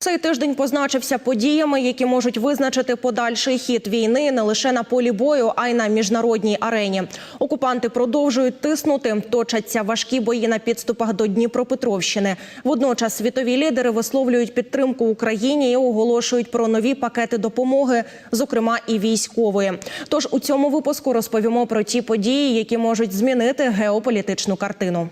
Цей тиждень позначився подіями, які можуть визначити подальший хід війни не лише на полі бою, а й на міжнародній арені. Окупанти продовжують тиснути, точаться важкі бої на підступах до Дніпропетровщини. Водночас світові лідери висловлюють підтримку Україні і оголошують про нові пакети допомоги, зокрема і військової. Тож у цьому випуску розповімо про ті події, які можуть змінити геополітичну картину.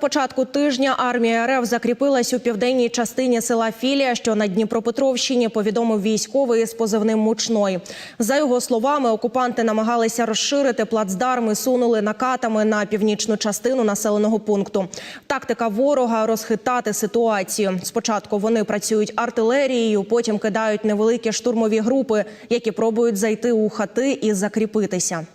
Початку тижня армія РФ закріпилась у південній частині села Філія, що на Дніпропетровщині, повідомив військовий з позивним Мучной. За його словами, окупанти намагалися розширити плацдарм і сунули накатами на північну частину населеного пункту. Тактика ворога розхитати ситуацію. Спочатку вони працюють артилерією, потім кидають невеликі штурмові групи, які пробують зайти у хати і закріпитися.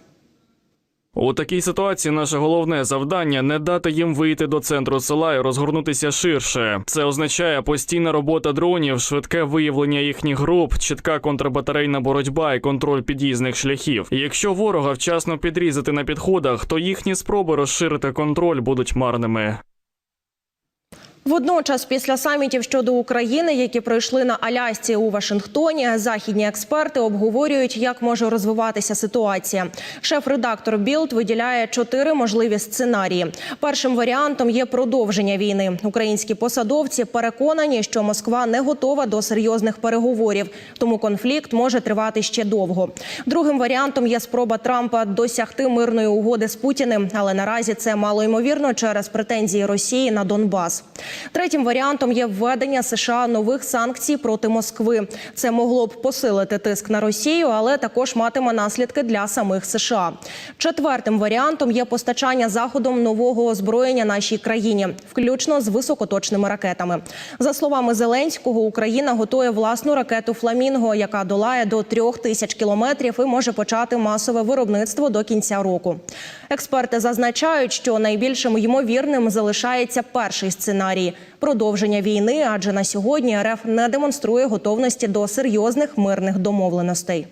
У такій ситуації наше головне завдання не дати їм вийти до центру села і розгорнутися ширше. Це означає постійна робота дронів, швидке виявлення їхніх груп, чітка контрбатарейна боротьба і контроль під'їзних шляхів. Якщо ворога вчасно підрізати на підходах, то їхні спроби розширити контроль будуть марними. Водночас, після самітів щодо України, які пройшли на Алясці у Вашингтоні, західні експерти обговорюють, як може розвиватися ситуація. Шеф-редактор Білд виділяє чотири можливі сценарії. Першим варіантом є продовження війни. Українські посадовці переконані, що Москва не готова до серйозних переговорів, тому конфлікт може тривати ще довго. Другим варіантом є спроба Трампа досягти мирної угоди з Путіним, але наразі це мало ймовірно через претензії Росії на Донбас. Третім варіантом є введення США нових санкцій проти Москви. Це могло б посилити тиск на Росію, але також матиме наслідки для самих США. Четвертим варіантом є постачання заходом нового озброєння нашій країні, включно з високоточними ракетами. За словами Зеленського, Україна готує власну ракету Фламінго, яка долає до трьох тисяч кілометрів і може почати масове виробництво до кінця року. Експерти зазначають, що найбільшим ймовірним залишається перший сценарій продовження війни, адже на сьогодні РФ не демонструє готовності до серйозних мирних домовленостей.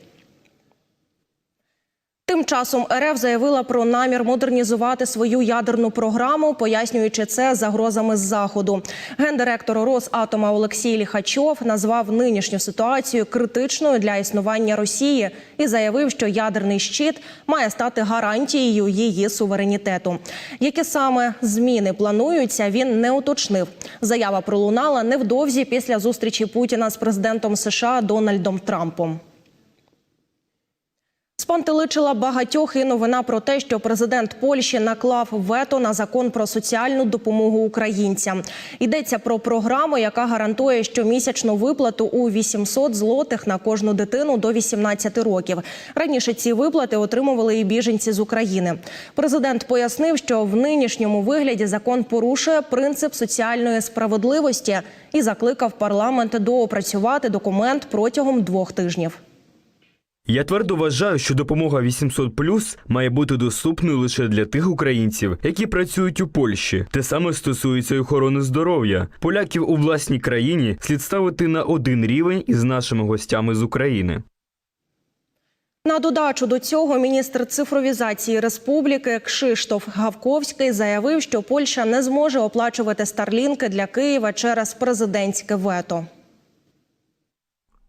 Тим часом РФ заявила про намір модернізувати свою ядерну програму, пояснюючи це загрозами з заходу. Гендиректор Росатома Олексій Ліхачов назвав нинішню ситуацію критичною для існування Росії і заявив, що ядерний щит має стати гарантією її суверенітету. Які саме зміни плануються, він не уточнив. Заява пролунала невдовзі після зустрічі Путіна з президентом США Дональдом Трампом. Спантеличила багатьох і новина про те, що президент Польщі наклав вето на закон про соціальну допомогу українцям. Йдеться про програму, яка гарантує щомісячну виплату у 800 злотих на кожну дитину до 18 років. Раніше ці виплати отримували і біженці з України. Президент пояснив, що в нинішньому вигляді закон порушує принцип соціальної справедливості і закликав парламент доопрацювати документ протягом двох тижнів. Я твердо вважаю, що допомога 800+, має бути доступною лише для тих українців, які працюють у Польщі. Те саме стосується й охорони здоров'я. Поляків у власній країні слід ставити на один рівень із нашими гостями з України. На додачу до цього міністр цифровізації республіки Кшиштоф Гавковський заявив, що Польща не зможе оплачувати старлінки для Києва через президентське вето.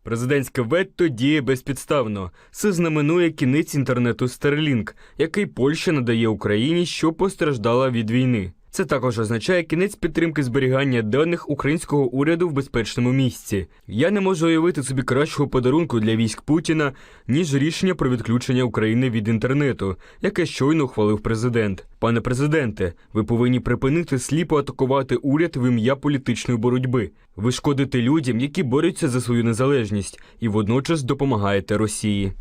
Президентське вето діє безпідставно. Це знаменує кінець інтернету Starlink, який Польща надає Україні, що постраждала від війни. Це також означає кінець підтримки зберігання даних українського уряду в безпечному місці. Я не можу уявити собі кращого подарунку для військ Путіна, ніж рішення про відключення України від інтернету, яке щойно ухвалив президент. Пане президенте, ви повинні припинити сліпо атакувати уряд в ім'я політичної боротьби. Ви шкодите людям, які борються за свою незалежність, і водночас допомагаєте Росії.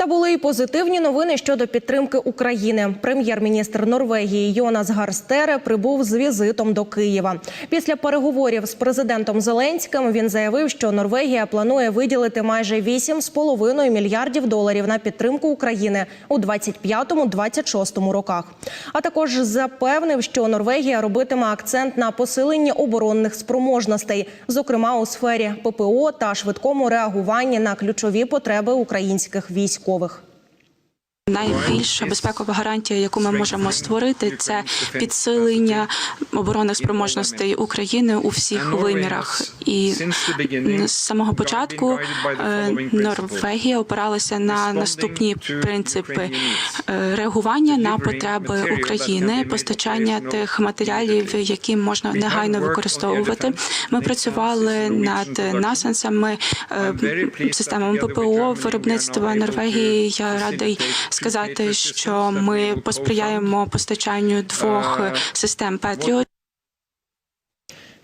Та були й позитивні новини щодо підтримки України. Прем'єр-міністр Норвегії Йонас Гарстере прибув з візитом до Києва. Після переговорів з президентом Зеленським він заявив, що Норвегія планує виділити майже 8,5 мільярдів доларів на підтримку України у 25-26 роках. А також запевнив, що Норвегія робитиме акцент на посиленні оборонних спроможностей, зокрема у сфері ППО та швидкому реагуванні на ключові потреби українських військових. Найбільша безпекова гарантія, яку ми можемо створити, це підсилення оборонних спроможностей України у всіх вимірах. І з самого початку е, Норвегія опиралася на наступні принципи Е, реагування на потреби України, постачання тих матеріалів, які можна негайно використовувати. Ми працювали над насенсами, е, системами ППО виробництва Норвегії. Я радий сказати, що ми посприяємо постачанню двох систем Петріот.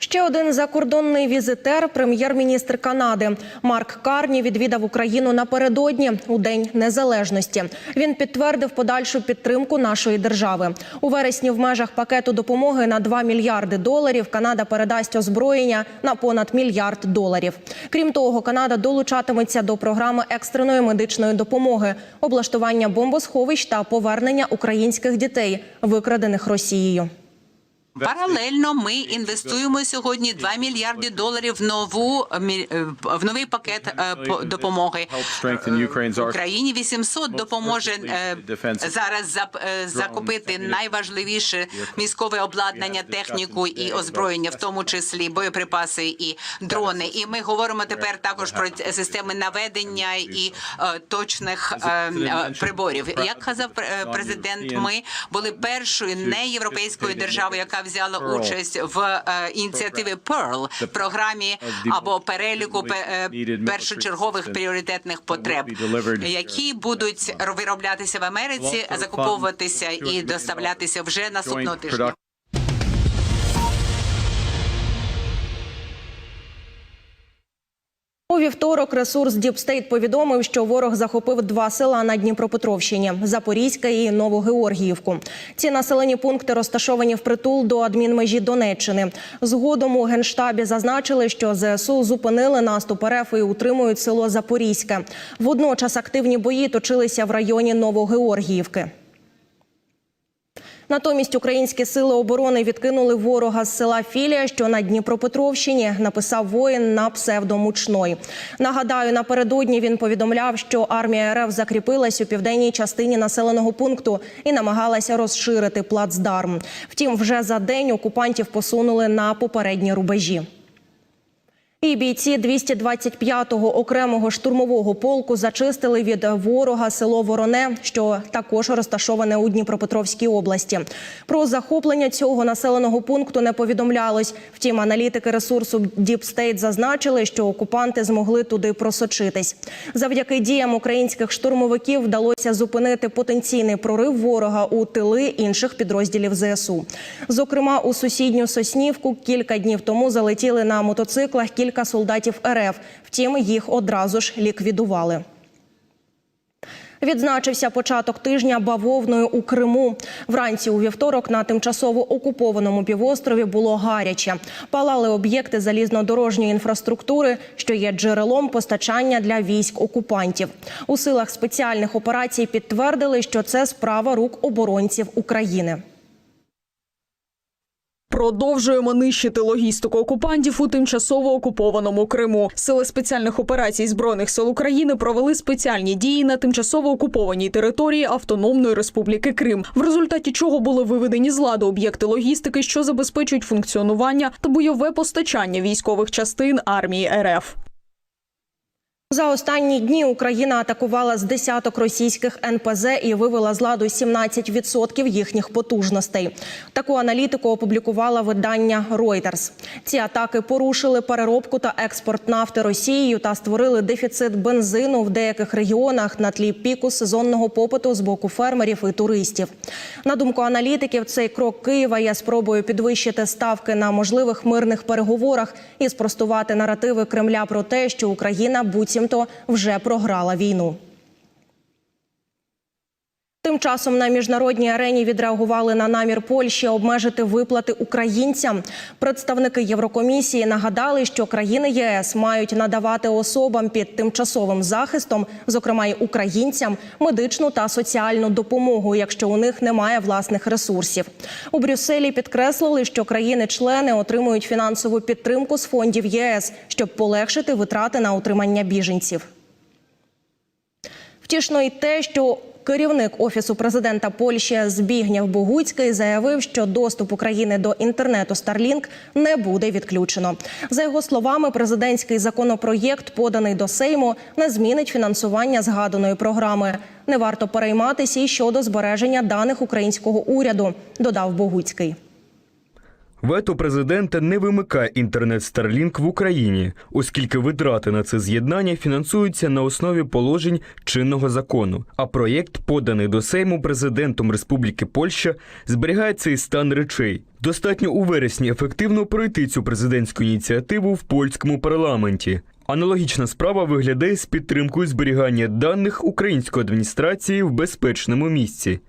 Ще один закордонний візитер, прем'єр-міністр Канади Марк Карні, відвідав Україну напередодні у День Незалежності. Він підтвердив подальшу підтримку нашої держави. У вересні в межах пакету допомоги на 2 мільярди доларів Канада передасть озброєння на понад мільярд доларів. Крім того, Канада долучатиметься до програми екстреної медичної допомоги, облаштування бомбосховищ та повернення українських дітей, викрадених Росією. Паралельно ми інвестуємо сьогодні 2 мільярди доларів в нову е, в новий пакет е, по- допомоги Україні. 800 допоможе е, зараз закупити найважливіше військове обладнання, техніку і озброєння, в тому числі боєприпаси і дрони. І ми говоримо тепер також про системи наведення і точних приборів. Як казав пр- президент, ми були першою неєвропейською державою, яка взяла участь в е, ініціативі Pearl, програмі або переліку пе- е, першочергових пріоритетних потреб, які будуть вироблятися в Америці, закуповуватися і доставлятися вже наступного тижня. У вівторок ресурс Діпстейт повідомив, що ворог захопив два села на Дніпропетровщині Запорізьке і Новогеоргіївку. Ці населені пункти розташовані впритул до адмінмежі Донеччини. Згодом у генштабі зазначили, що ЗСУ зупинили наступ РФ і утримують село Запорізьке. Водночас активні бої точилися в районі Новогеоргіївки. Натомість українські сили оборони відкинули ворога з села Філія, що на Дніпропетровщині, написав воїн на псевдомучной. Нагадаю, напередодні він повідомляв, що армія РФ закріпилась у південній частині населеного пункту і намагалася розширити плацдарм. Втім, вже за день окупантів посунули на попередні рубежі. І бійці 225-го окремого штурмового полку зачистили від ворога село Вороне, що також розташоване у Дніпропетровській області. Про захоплення цього населеного пункту не повідомлялось. Втім, аналітики ресурсу State зазначили, що окупанти змогли туди просочитись. Завдяки діям українських штурмовиків вдалося зупинити потенційний прорив ворога у тили інших підрозділів ЗСУ. Зокрема, у сусідню Соснівку кілька днів тому залетіли на мотоциклах кілька солдатів РФ. Втім, їх одразу ж ліквідували. Відзначився початок тижня бавовною у Криму. Вранці у вівторок на тимчасово окупованому півострові було гаряче. Палали об'єкти залізнодорожньої інфраструктури, що є джерелом постачання для військ окупантів. У силах спеціальних операцій підтвердили, що це справа рук оборонців України. Продовжуємо нищити логістику окупантів у тимчасово окупованому Криму. Сили спеціальних операцій збройних сил України провели спеціальні дії на тимчасово окупованій території Автономної Республіки Крим, в результаті чого були виведені з ладу об'єкти логістики, що забезпечують функціонування та бойове постачання військових частин армії РФ. За останні дні Україна атакувала з десяток російських НПЗ і вивела з ладу 17% їхніх потужностей. Таку аналітику опублікувала видання Reuters. Ці атаки порушили переробку та експорт нафти Росією та створили дефіцит бензину в деяких регіонах на тлі піку сезонного попиту з боку фермерів і туристів. На думку аналітиків, цей крок Києва є спробою підвищити ставки на можливих мирних переговорах і спростувати наративи Кремля про те, що Україна буцімто вже програла війну. Тим часом на міжнародній арені відреагували на намір Польщі обмежити виплати українцям. Представники Єврокомісії нагадали, що країни ЄС мають надавати особам під тимчасовим захистом, зокрема й українцям, медичну та соціальну допомогу, якщо у них немає власних ресурсів. У Брюсселі підкреслили, що країни-члени отримують фінансову підтримку з фондів ЄС, щоб полегшити витрати на утримання біженців. Втішно й те, що керівник офісу президента Польщі Збігняв Богуцький заявив, що доступ України до інтернету Starlink не буде відключено. За його словами, президентський законопроєкт, поданий до Сейму, не змінить фінансування згаданої програми. Не варто перейматися і щодо збереження даних українського уряду, додав Богуцький. Вето президента не вимикає інтернет Starlink в Україні, оскільки витрати на це з'єднання фінансуються на основі положень чинного закону. А проєкт, поданий до Сейму президентом Республіки Польща, зберігає цей стан речей. Достатньо у вересні ефективно пройти цю президентську ініціативу в польському парламенті. Аналогічна справа виглядає з підтримкою зберігання даних української адміністрації в безпечному місці.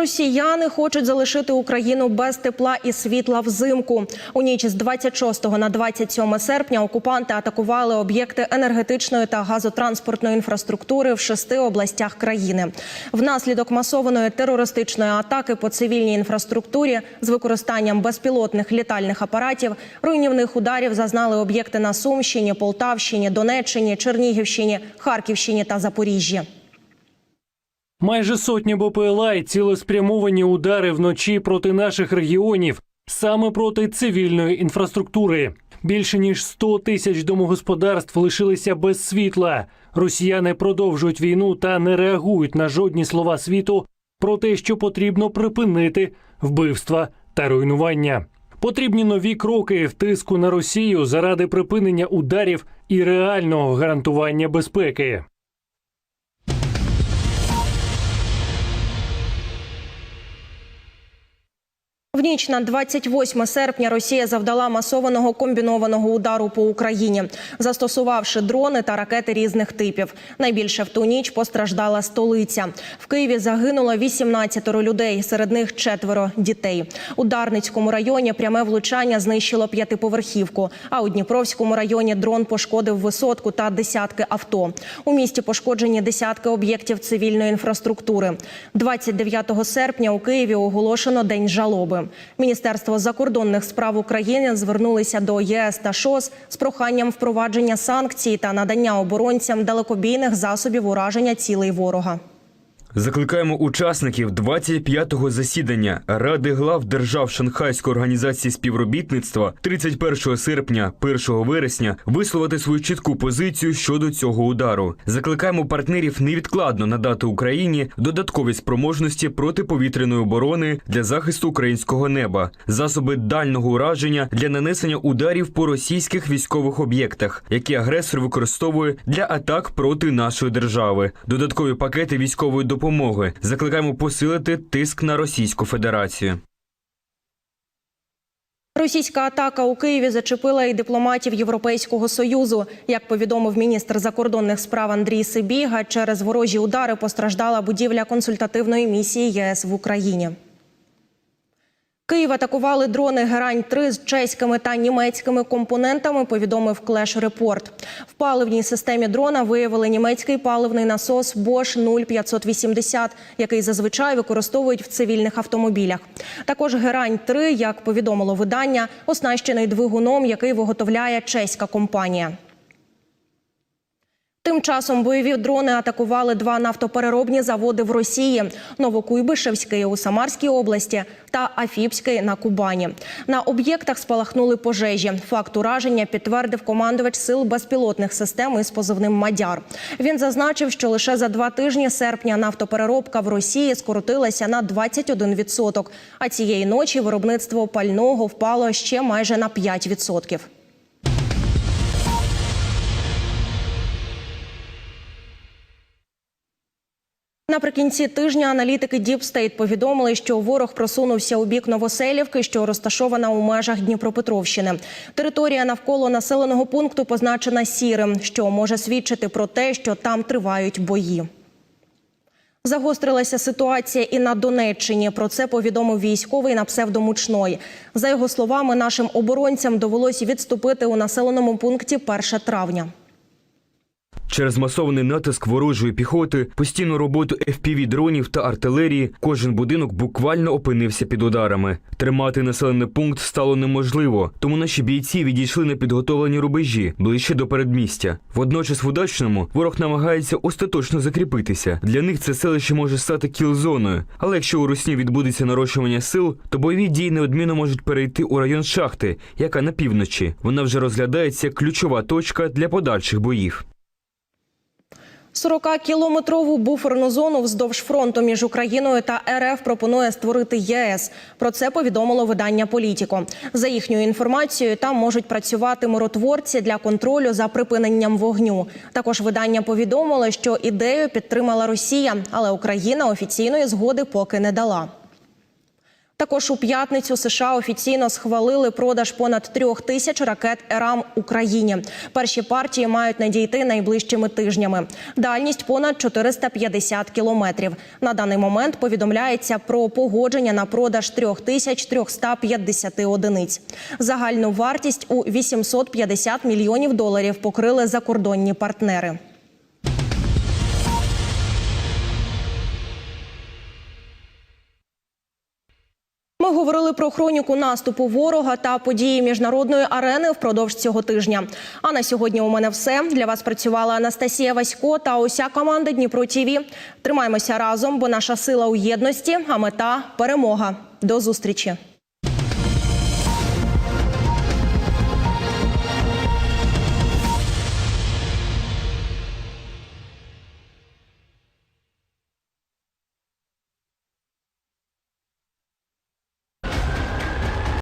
Росіяни хочуть залишити Україну без тепла і світла взимку. У ніч з 26 на 27 серпня окупанти атакували об'єкти енергетичної та газотранспортної інфраструктури в шести областях країни. Внаслідок масованої терористичної атаки по цивільній інфраструктурі з використанням безпілотних літальних апаратів руйнівних ударів зазнали об'єкти на Сумщині, Полтавщині, Донеччині, Чернігівщині, Харківщині та Запоріжжі. Майже сотні БПЛА і цілеспрямовані удари вночі проти наших регіонів, саме проти цивільної інфраструктури. Більше ніж 100 тисяч домогосподарств лишилися без світла. Росіяни продовжують війну та не реагують на жодні слова світу про те, що потрібно припинити вбивства та руйнування. Потрібні нові кроки в тиску на Росію заради припинення ударів і реального гарантування безпеки. В ніч на 28 серпня Росія завдала масованого комбінованого удару по Україні, застосувавши дрони та ракети різних типів. Найбільше в ту ніч постраждала столиця. В Києві загинуло 18 людей, серед них четверо дітей. У Дарницькому районі пряме влучання знищило п'ятиповерхівку. А у Дніпровському районі дрон пошкодив висотку та десятки авто. У місті пошкоджені десятки об'єктів цивільної інфраструктури. 29 серпня у Києві оголошено день жалоби. Міністерство закордонних справ України звернулися до ЄС та ШОС з проханням впровадження санкцій та надання оборонцям далекобійних засобів ураження цілей ворога. Закликаємо учасників 25-го засідання Ради глав держав Шанхайської організації співробітництва 31 серпня, 1 вересня висловити свою чітку позицію щодо цього удару. Закликаємо партнерів невідкладно надати Україні додаткові спроможності протиповітряної оборони для захисту українського неба, засоби дальнього ураження для нанесення ударів по російських військових об'єктах, які агресор використовує для атак проти нашої держави, додаткові пакети військової допомоги. Закликаємо посилити тиск на Російську Федерацію. Російська атака у Києві зачепила і дипломатів Європейського союзу. Як повідомив міністр закордонних справ Андрій Сибіга, через ворожі удари постраждала будівля консультативної місії ЄС в Україні. Київ атакували дрони Герань-3 з чеськими та німецькими компонентами, повідомив Клеш Репорт. В паливній системі дрона виявили німецький паливний насос Bosch 0580, який зазвичай використовують в цивільних автомобілях. Також Герань-3, як повідомило видання, оснащений двигуном, який виготовляє чеська компанія. Тим часом бойові дрони атакували два нафтопереробні заводи в Росії: Новокуйбишевський у Самарській області та Афіпський на Кубані. На об'єктах спалахнули пожежі. Факт ураження підтвердив командувач сил безпілотних систем із позивним Мадяр. Він зазначив, що лише за два тижні серпня нафтопереробка в Росії скоротилася на 21%, А цієї ночі виробництво пального впало ще майже на 5%. Наприкінці тижня аналітики State повідомили, що ворог просунувся у бік Новоселівки, що розташована у межах Дніпропетровщини. Територія навколо населеного пункту позначена сірим, що може свідчити про те, що там тривають бої. Загострилася ситуація і на Донеччині. Про це повідомив військовий на псевдомучной. За його словами, нашим оборонцям довелось відступити у населеному пункті 1 травня. Через масований натиск ворожої піхоти, постійну роботу fpv дронів та артилерії, кожен будинок буквально опинився під ударами. Тримати населений пункт стало неможливо, тому наші бійці відійшли на підготовлені рубежі ближче до передмістя. Водночас в удачному ворог намагається остаточно закріпитися. Для них це селище може стати кіл-зоною. Але якщо у Русні відбудеться нарощування сил, то бойові дії неодмінно можуть перейти у район шахти, яка на півночі. Вона вже розглядається як ключова точка для подальших боїв. 40-кілометрову буферну зону вздовж фронту між Україною та РФ пропонує створити ЄС. Про це повідомило видання Політіко. За їхньою інформацією, там можуть працювати миротворці для контролю за припиненням вогню. Також видання повідомило, що ідею підтримала Росія, але Україна офіційної згоди поки не дала. Також у п'ятницю США офіційно схвалили продаж понад трьох тисяч ракет ЕРАМ Україні. Перші партії мають надійти найближчими тижнями. Дальність понад 450 кілометрів. На даний момент повідомляється про погодження на продаж 3350 одиниць. Загальну вартість у 850 мільйонів доларів покрили закордонні партнери. Ми говорили про хроніку наступу ворога та події міжнародної арени впродовж цього тижня. А на сьогодні у мене все для вас працювала Анастасія Васько та уся команда Дніпро ТІВІ. Тримаємося разом, бо наша сила у єдності, а мета перемога. До зустрічі.